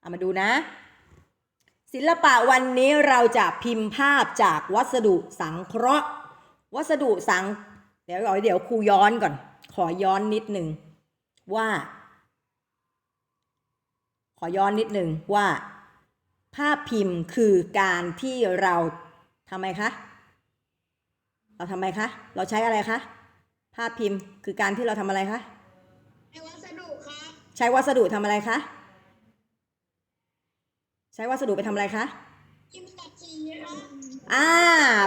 เอามาดูนะ ศิลปะวันนี้เราจะพิมพ์ภาพจากวัสดุสังเคราะห์ วัสดุสัง เดี๋ยวเดี๋ยวครูย้อนก่อน ขอย้อนนิดหนึ่งว่า ขอย้อนนิดหนึ่งว่า ภาพพิมพ์คือการที่เราทำไมคะ เราทำไมคะ เราใช้อะไรคะ ภาพพิมพ์คือการที่เราทำอะไรคะไอวัสดุครับใช้วัสดุทำอะไรคะ ใช้วัสดุไปทำอะไรคะพิมพ์ตัดสีครับอ่า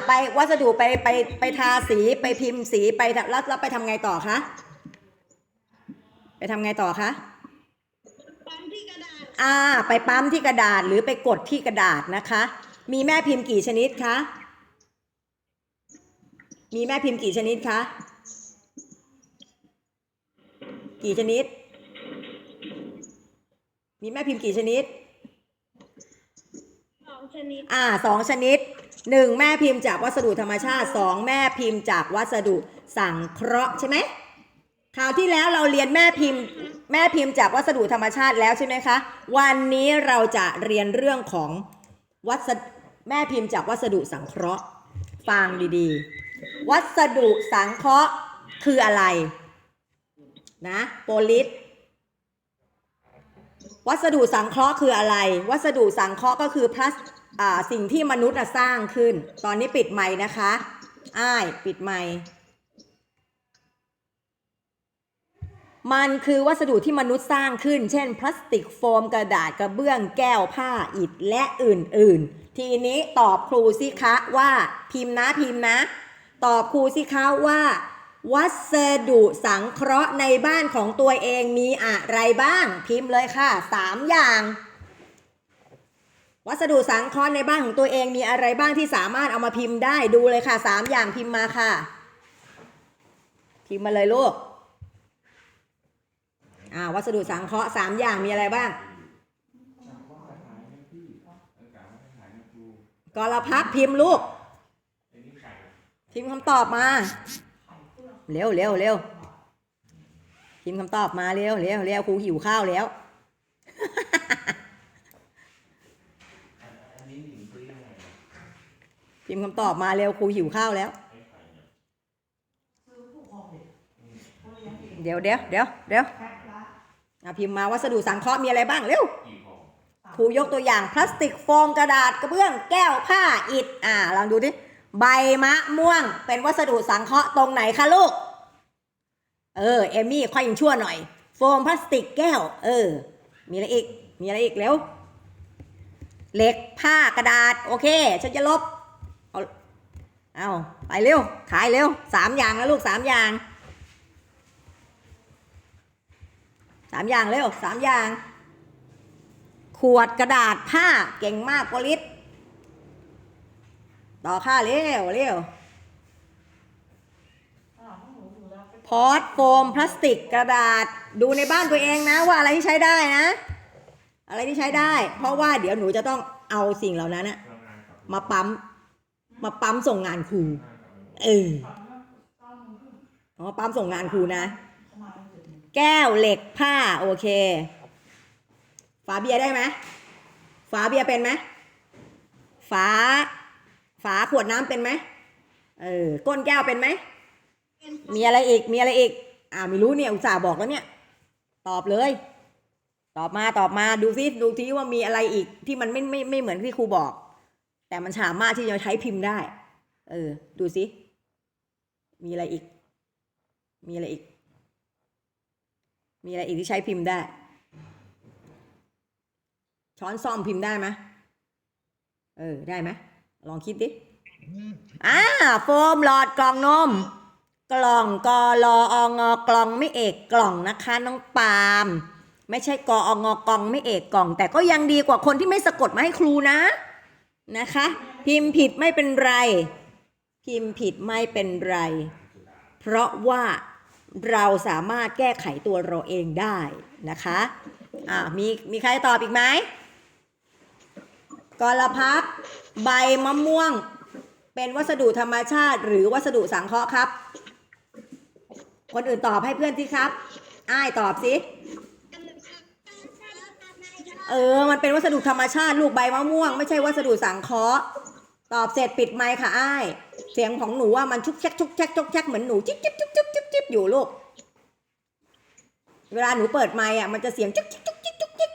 ไปวัสดุไปไปไปทาสีไปพิมพ์สีไปทำแล้วแล้วไปทำไงต่อคะไปทำไงต่อคะปั๊มที่กระดาษอ่า ไปปั๊มที่กระดาษหรือไปกดที่กระดาษนะคะ มีแม่พิมพ์กี่ชนิดคะมีแม่พิมพ์กี่ชนิดคะกี่ชนิด มีแม่พิมพ์กี่ชนิดสอง ชนิด อ่าสองชนิดหนึ่งแม่พิมพ์จากวัสดุธรรมชาติสองแม่พิมพ์จากวัสดุสังเคราะห์ใช่ไหมคราวที่แล้วเราเรียนแม่พิมพ์แม่พิมพ์จากวัสดุธรรมชาติแล้วใช่ไหมคะ วันนี้เราจะเรียนเรื่องของวัสดุแม่พิมพ์จากวัสดุสังเคราะห์ฟังดีๆ วัสดุสังเคราะห์คืออะไรนะโปลิสวัสดุสังเคราะห์คืออะไร วัสดุสังเคราะห์ก็คือพลาส สิ่งที่มนุษย์สร้างขึ้น ตอนนี้ปิดไมค์นะคะอ้ายปิดไมค์มันคือวัสดุที่มนุษย์สร้างขึ้น เช่น พลาสติกโฟมกระดาษกระเบื้องแก้วผ้าอิฐและอื่นๆ ทีนี้ตอบครูสิคะว่าพิมพ์นะพิมพ์นะ ตอบครูสิคะว่า วัสดุสังเคราะห์ในบ้านของตัวเองมีอะไรบ้าง พิมพ์เลยค่ะสามอย่าง วัสดุสังเคราะห์ในบ้านของตัวเองมีอะไรบ้างที่สามารถเอามาพิมพ์ได้ดูเลยค่ะสามอย่างพิมพ์มาค่ะ พิมพ์มาเลยลูกอ่าวัสดุสังเคราะห์สามอย่างมีอะไรบ้างกรพักพิมพ์ลูก พิมพ์คำตอบมา เร็วเร็วเร็วพิมพ์คำตอบมาเร็วเร็วเร็วครูหิวข้าวแล้ว พิมพ์คำตอบมาเร็วครูหิวข้าวแล้ว เดี๋ยวเดี๋ยวเดี๋ยวเดี๋ยวอะพิมพ์มาวัสดุสังเคราะห์มีอะไรบ้างเร็วครูยกตัวอย่างพลาสติกโฟมกระดาษกระเบื้องแก้วผ้าอิฐอ่าลองดูดิใบมะม่วงเป็นวัสดุสังเคราะห์ตรงไหนคะลูก เออเอมมี่ค่อยยังชั่วหน่อย โฟมพลาสติกแก้ว เออ มีอะไรอีก มีอะไรอีกเร็วเหล็กผ้ากระดาษ โอเคฉันจะลบเอา เอาไปเร็ว ขายเร็วสามอย่างแล้วลูกสามอย่างสามอย่างเร็วสามอย่าง ขวดกระดาษผ้าเก่งมากกว่าลิศต่อค่าเร็วเร็วพอร์ตโฟมพลาสติกกระดาษดูในบ้านตัวเองนะว่าอะไรที่ใช้ได้นะ อะไรที่ใช้ได้ เพราะว่าเดี๋ยวหนูจะต้องเอาสิ่งเหล่านั้นนะมาปั๊ม มาปั๊มส่งงานครูเอออ๋อปั๊มส่งงานครูนะ แก้วเหล็กผ้าโอเค ฝาเบียร์ได้ไหมฝาเบียร์เป็นไหมฝา ฝาขวดน้ำเป็นไหมเออก้นแก้วเป็นไหมเป็นมีอะไรอีกมีอะไรอีกอ่าไม่รู้เนี่ยอุตส่าห์บอกแล้วเนี่ย ตอบเลย ตอบมาตอบมาดูซิดูที่ว่ามีอะไรอีกที่มันไม่ไม่ไม่เหมือนที่ครูบอก แต่มันสามารถที่จะใช้พิมพ์ได้ เออ ดูซิมีอะไรอีก มีอะไรอีก มีอะไรอีกที่ใช้พิมพ์ได้ ช้อนซ่อมพิมพ์ได้ไหมเออ ได้ไหมลองคิดดิ อ่า โฟมหลอดกล่องนม กล่องกลอองกล่องไม่เอกกล่องนะคะน้องปาล์มไม่ใช่กอองกล่องไม่เอกกล่อง แต่ก็ยังดีกว่าคนที่ไม่สะกดมาให้ครูนะ นะคะ พิมพ์ผิดไม่เป็นไร พิมพ์ผิดไม่เป็นไร เพราะว่าเราสามารถแก้ไขตัวเราเองได้นะคะอ่ามีมีใครตอบอีกไหมกรพักใบมะม่วง เป็นวัสดุธรรมชาติ หรือวัสดุสังเคราะห์ครับ คนอื่นตอบให้เพื่อนสิครับ อ้ายตอบสิ เออ มันเป็นวัสดุธรรมชาติลูกใบมะม่วง ไม่ใช่วัสดุสังเคราะห์ตอบเสร็จปิดไมค์ค่ะอ้ายเสียงของหนูว่ามันชุกแชกชุกแชกชุกแชกเหมือนหนูจิ๊บจิ๊บจิ๊บจิ๊บจิ๊บจิ๊บอยู่ลูก เวลาหนูเปิดไมค์อะมันจะเสียงจิ๊บจิ๊บจิ๊บจิ๊บจิ๊บจิ๊บ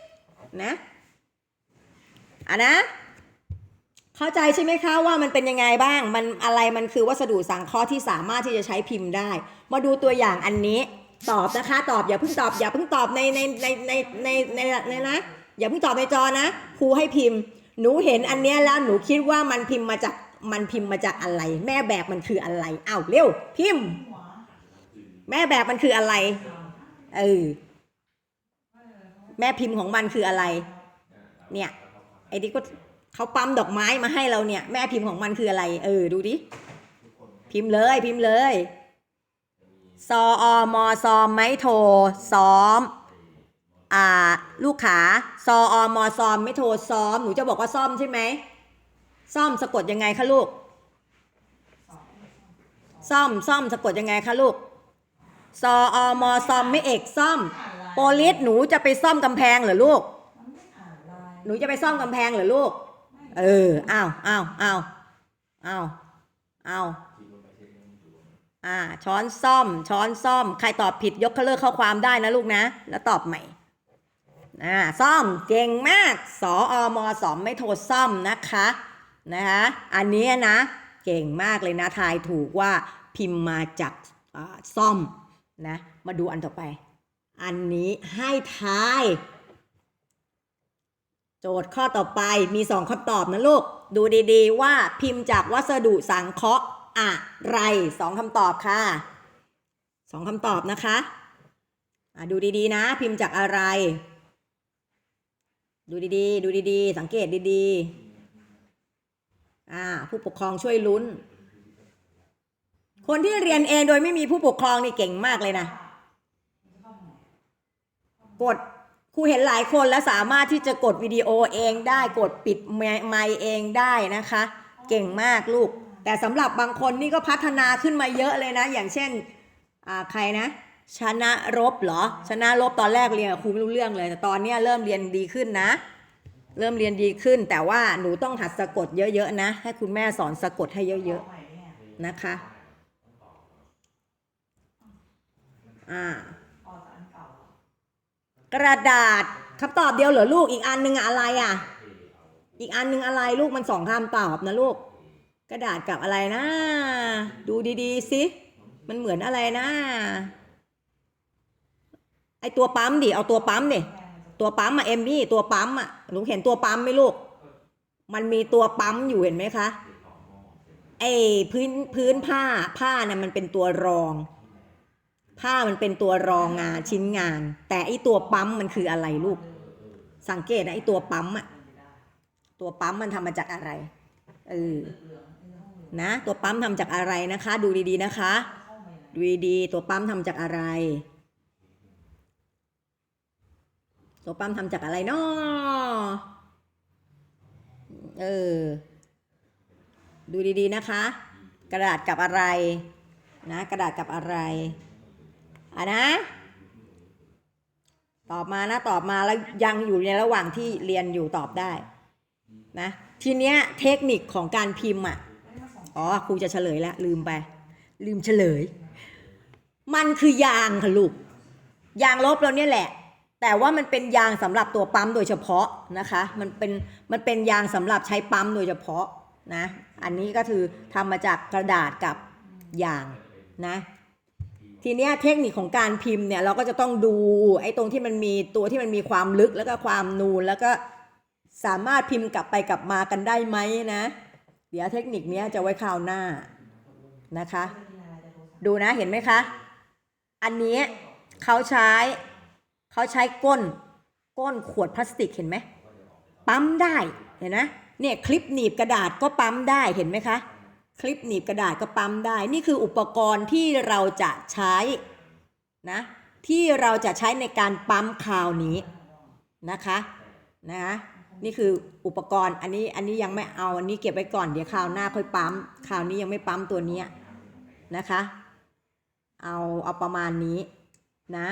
นะอะนะ เข้าใจใช่ไหมคะว่ามันเป็นยังไงบ้าง มันอะไรมันคือวัสดุสังเคราะห์ที่สามารถที่จะใช้พิมพ์ได้ มาดูตัวอย่างอันนี้ ตอบนะคะ ตอบอย่าเพิ่งตอบอย่าเพิ่งตอบในในในในในในในนะ อย่าเพิ่งตอบในจอนะครูให้พิมพ์ หนูเห็นอันเนี้ยแล้วหนูคิดว่ามันพิมพ์มาจากมันพิมพ์มาจากอะไร แม่แบบมันคืออะไรอ้าวเร็ว พิมพ์ แม่แบบมันคืออะไรเออแม่พิมพ์ของมันคืออะไร เนี่ยไอ้ที่ก็เขาปั๊มดอกไม้มาให้เราเนี่ย แม่พิมพ์ของมันคืออะไร เออ ดูดิ พิมพ์เลย พิมพ์เลย ซออมอซอมไม่โทซ้อม ลูกขาซออมอซอม ไม่โทรซ้อม หนูจะบอกว่าซ่อมใช่ไหมซ่อมสะกดยังไงคะลูก ซ่อมซ่อมสะกดยังไงคะลูกซออมอซอมไม่เอกซ่อม โปลิสหนูจะไปซ่อมกำแพงเหรอลูก หนูจะไปซ่อมกำแพงเหรอลูก เอออ้าวอ้าวอ้าวอ้าวอ้าวอ่าช้อนซ่อม ช้อนซ่อม ใครตอบผิดยกเลิกข้อความได้นะลูกนะ แล้วตอบใหม่ อ่าซ่อมเก่งมากสออมสอมไม่โทรซ่อมนะคะนะคะอันนี้นะเก่งมากเลยนะทายถูกว่าพิมพ์มาจากซ่อมนะมาดูอันต่อไป อันนี้ให้ทาย โจทย์ข้อต่อไปมีสองคำตอบนะลูก ดูดีๆว่าพิมพ์จากวัสดุสังเคราะห์อะไรสองคำตอบค่ะสองคำตอบนะคะะดูดีๆนะ พิมพ์จากอะไร ดูดีๆ ดูดีๆ สังเกตดีๆ อ่า ผู้ปกครองช่วยลุ้น คนที่เรียนเองโดยไม่มีผู้ปกครองนี่เก่งมากเลยนะ กดครูเห็นหลายคนแล้วสามารถที่จะกดวิดีโอเองได้กดปิดไมไมค์เองได้นะคะ เก่งมากลูก แต่สำหรับบางคนนี่ก็พัฒนาขึ้นมาเยอะเลยนะ อย่างเช่น อ่า ใครนะ ชนะรบเหรอ ชนะรบตอนแรกเรียนครูไม่รู้เรื่องเลย แต่ตอนเนี้ยเริ่มเรียนดีขึ้นนะ เริ่มเรียนดีขึ้น แต่ว่าหนูต้องหัดสะกดเยอะๆนะ ให้คุณแม่สอนสะกดให้เยอะๆนะคะอ่ากระดาษคำตอบเดียวเหรอลูกอีกอันหนึงอะไรอะ อีกอันหนึงอะไรลูกมันสองคำตอบนะลูก กระดาษกับอะไรนะ ดูดีๆสิมันเหมือนอะไรนะ ไอตัวปั๊มดิ เอาตัวปั๊มดิ ตัวปั๊มอะเอมมี่ตัวปั๊มอะหนูเห็นตัวปั๊มไหมลูก มันมีตัวปั๊มอยู่เห็นไหมคะ ไอพื้นพื้นผ้าผ้าน่ะมันเป็นตัวรอง ผ้ามันเป็นตัวรองงานชิ้นงาน แต่ไอตัวปั๊มมันคืออะไรลูก สังเกตนะไอตัวปั๊มอะตัวปั๊มมันทำมาจากอะไร เออ นะ ตัวปั๊มทำจากอะไรนะคะ ดูดีๆนะคะ ดูดีๆตัวปั๊มทำจากอะไร ตัวปั๊มทำจากอะไรเนาะเออ ดูดีๆนะคะ กระดาษกับอะไร นะ กระดาษกับอะไรอะนะ ตอบมานะ ตอบมาแล้วยังอยู่ในระหว่างที่เรียนอยู่ตอบได้ นะ ทีเนี้ยเทคนิคของการพิมพ์อะ อ๋อครูจะเฉลยแล้วลืมไป ลืมเฉลย มันคือยางค่ะลูก ยางลบเราเนี่ยแหละ แต่ว่ามันเป็นยางสำหรับตัวปั๊มโดยเฉพาะนะคะ มันเป็นมันเป็นยางสำหรับใช้ปั๊มโดยเฉพาะนะ อันนี้ก็คือทำมาจากกระดาษกับยางนะ ทีเนี้ยเทคนิคของการพิมพ์เนี่ยเราก็จะต้องดูไอ้ตรงที่มันมีตัวที่มันมีความลึกแล้วก็ความนูนแล้วก็สามารถพิมพ์กลับไปกลับมากันได้ไหมนะ เดี๋ยวเทคนิคนี้จะไว้คราวหน้านะคะ ดูนะเห็นไหมคะ อันนี้เขาใช้ เขาใช้ก้นก้นขวดพลาสติกเห็นไหมปั๊มได้เห็นไหมเนี่ยคลิปหนีบกระดาษก็ปั๊มได้เห็นไหมคะ คลิปหนีบกระดาษก็ปั๊มได้ นี่คืออุปกรณ์ที่เราจะใช้นะที่เราจะใช้ในการปั๊มคราวนี้นะคะนะนี่คืออุปกรณ์อันนี้อันนี้ยังไม่เอาอันนี้เก็บไว้ก่อนเดี๋ยวคราวหน้าค่อยปั๊มคราวนี้ยังไม่ปั๊มตัวนี้นะคะ เอาเอาประมาณนี้นะ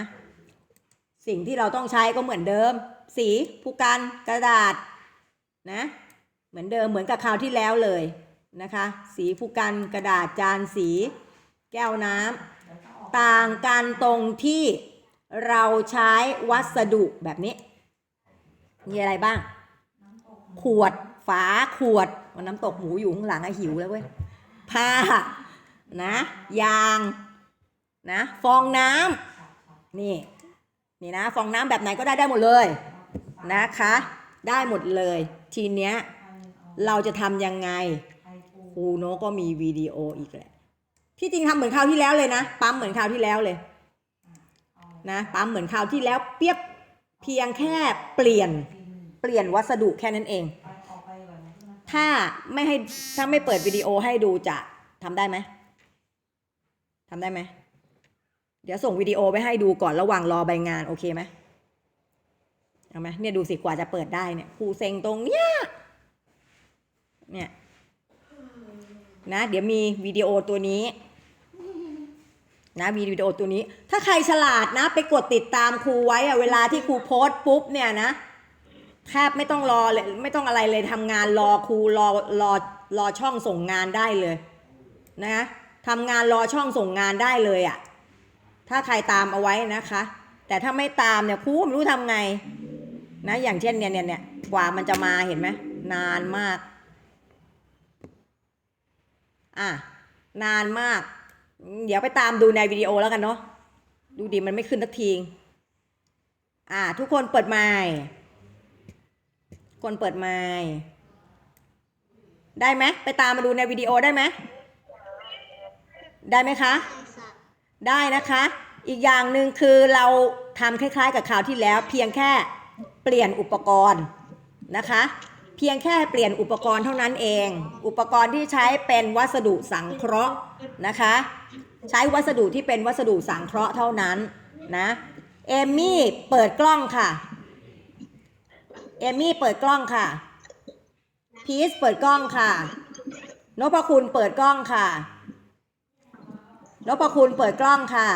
สิ่งที่เราต้องใช้ก็เหมือนเดิม สีผู้กันกระดาษนะเหมือนเดิมเหมือนกับคราวที่แล้วเลยนะคะ สีผู้กันกระดาษจานสี แก้วน้ำต่างกันตรงที่เราใช้วัสดุแบบนี้ มีอะไรบ้าง ขวดฝาขวดวันน้ำตกหมูอยู่ข้างหลังอะหิวแล้วเว้ยผ้านะ ยาง นะ ฟองน้ำนี่ นี่นะฟองน้ำแบบไหนก็ได้ได้หมดเลยนะคะ ได้หมดเลย ทีเนี้ยเราจะทำยังไงครูโนก็มีวิดีโออีกแหละที่จริงทำเหมือนคราวที่แล้วเลยนะปั๊มเหมือนคราวที่แล้วเลยนะปั๊มเหมือนคราวที่แล้วเปียบเพียงแค่เปลี่ยนเปลี่ยนวัสดุแค่นั้นเอง ถ้าไม่ให้ถ้าไม่เปิดวิดีโอให้ดูจะทำได้ไหมทำได้ไหม เดี๋ยวส่งวิดีโอไปให้ดูก่อนระหว่างรอใบงานโอเคไหมเอาไหมเนี่ยดูสิกว่าจะเปิดได้เนี่ยครูเซ็งตรงเนี้ยเนี่ยนะเดี๋ยวมีวิดีโอตัวนี้นะมีวิดีโอตัวนี้ ถ้าใครฉลาดนะ ไปกดติดตามครูไว้อะเวลาที่ครูโพสต์ปุ๊บเนี่ยนะแทบไม่ต้องรอเลยไม่ต้องอะไรเลยทำงานรอครูรอรอรอช่องส่งงานได้เลย นะทำงานรอช่องส่งงานได้เลยอะ ถ้าใครตามเอาไว้นะคะ แต่ถ้าไม่ตามเนี่ยครูไม่รู้ทำไงนะอย่างเช่นเนี่ยเนี่ยเนี่ยกว่ามันจะมาเห็นไหมนานมาก อะนานมาก เดี๋ยวไปตามดูในวิดีโอแล้วกันเนาะดูดิมันไม่ขึ้นทักทีอ่าทุกคนเปิดไมค์คนเปิดไมค์ได้ไหมไปตามมาดูในวิดีโอได้ไหมได้ไหมคะ ได้นะคะ อีกอย่างหนึ่งคือเราทำคล้ายๆ กับคราวที่แล้ว เพียงแค่เปลี่ยนอุปกรณ์นะคะ เพียงแค่เปลี่ยนอุปกรณ์เท่านั้นเอง อุปกรณ์ที่ใช้เป็นวัสดุสังเคราะห์นะคะ ใช้วัสดุที่เป็นวัสดุสังเคราะห์เท่านั้นนะเอมมี่เปิดกล้องค่ะเอมมี่เปิดกล้องค่ะพีซเปิดกล้องค่ะนพคุณเปิดกล้องค่ะ นพคุณเปิดกล้องค่ะ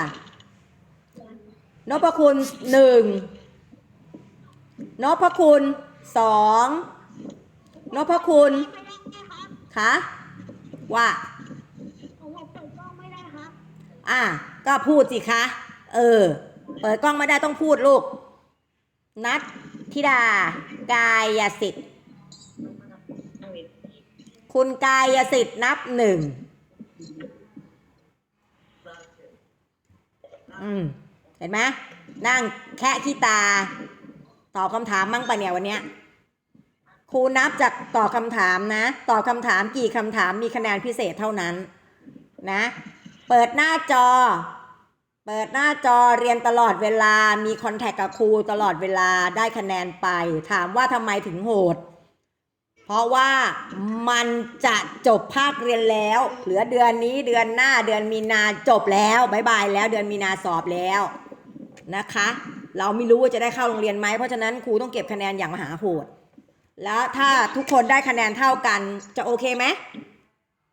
นพคุณหนึ่งนพคุณสองนพคุณไม่ได้คะว่าองไม่ได้ครับอะก็พูดสิคะ เออ เปิดกล้องไม่ได้ต้องพูดลูก นัทธิดา กายสิทธิ์ คุณกายสิทธิ์นับหนึ่ง อืม เห็นไหมนั่งแค่ขี้ตา ตอบคำถามมั่งปะเนี่ยวันเนี้ยครูนับจากตอบคำถามนะตอบคำถามกี่คำถามมีคะแนนพิเศษเท่านั้น นะ เปิดหน้าจอ เปิดหน้าจอเรียนตลอดเวลา มีคอนแทคกับครูตลอดเวลาได้คะแนนไป ถามว่าทำไมถึงโหด เพราะว่ามันจะจบภาคเรียนแล้ว เหลือเดือนนี้เดือนหน้าเดือนมีนาจบแล้วบายบายแล้วเดือนมีนาสอบแล้วนะคะ เราไม่รู้ว่าจะได้เข้าโรงเรียนไหมเพราะฉะนั้นครูต้องเก็บคะแนนอย่างมหาโหด แล้วถ้าทุกคนได้คะแนนเท่ากันจะโอเคไหม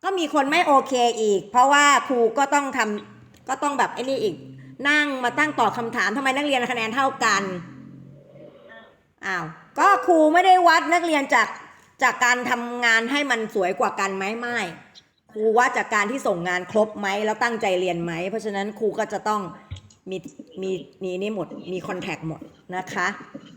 ก็มีคนไม่โอเคอีก เพราะว่าครูก็ต้องทำก็ต้องแบบไอ้นี่อีก นั่งมาตั้งตอบคำถามทำไมนักเรียนคะแนนเท่ากันอ้าวก็ครูไม่ได้วัดนักเรียนจาก จากการทำงานให้มันสวยกว่ากันไหมไม่ครูวัดจากการที่ส่งงานครบไหมแล้วตั้งใจเรียนไหม เพราะฉะนั้นครูก็จะต้องมีมีมีนี่หมดมีคอนแทคหมดนะคะ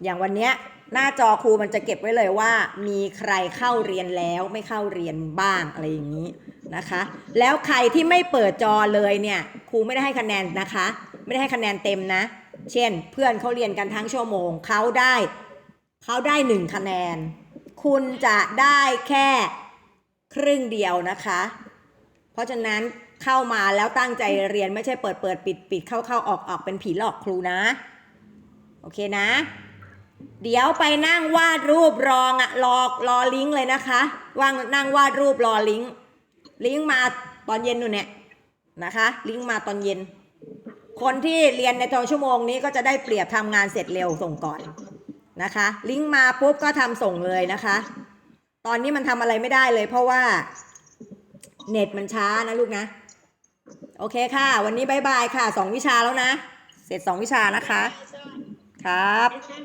อย่างวันเนี้ยหน้าจอครูมันจะเก็บไว้เลยว่า มีใครเข้าเรียนแล้วไม่เข้าเรียนบ้างอะไรอย่างนี้นะคะ แล้วใครที่ไม่เปิดจอเลยเนี่ยครูไม่ได้ให้คะแนนนะคะ ไม่ได้ให้คะแนนเต็มนะ เช่น เพื่อนเขาเรียนกันทั้งชั่วโมงเขาได้เขาได้หนึ่งคะแนน คุณจะได้แค่ครึ่งเดียวนะคะ เพราะฉะนั้นเข้ามาแล้วตั้งใจเรียนไม่ใช่เปิดเปิดปิดปิดเข้าเข้าออกออกเป็นผีหลอกครูนะ โอเคนะ เดี๋ยวไปนั่งวาดรูปรองอะรอรอลิงก์เลยนะคะว่างนั่งวาดรูปรอลิงก์ลิงก์มาตอนเย็นนู่นเนี่ยนะคะ ลิงก์มาตอนเย็น คนที่เรียนในตอนชั่วโมงนี้ก็จะได้เปรียบทำงานเสร็จเร็วส่งก่อน นะคะ ลิงก์มาปุ๊บก็ทำส่งเลยนะคะ ตอนนี้มันทำอะไรไม่ได้เลย เพราะว่า เน็ตมันช้านะลูกนะ โอเคค่ะ วันนี้บายบายค่ะสองวิชาแล้วนะ เสร็จสองวิชานะคะสวัสดีครับครับ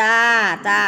จ้าจ้า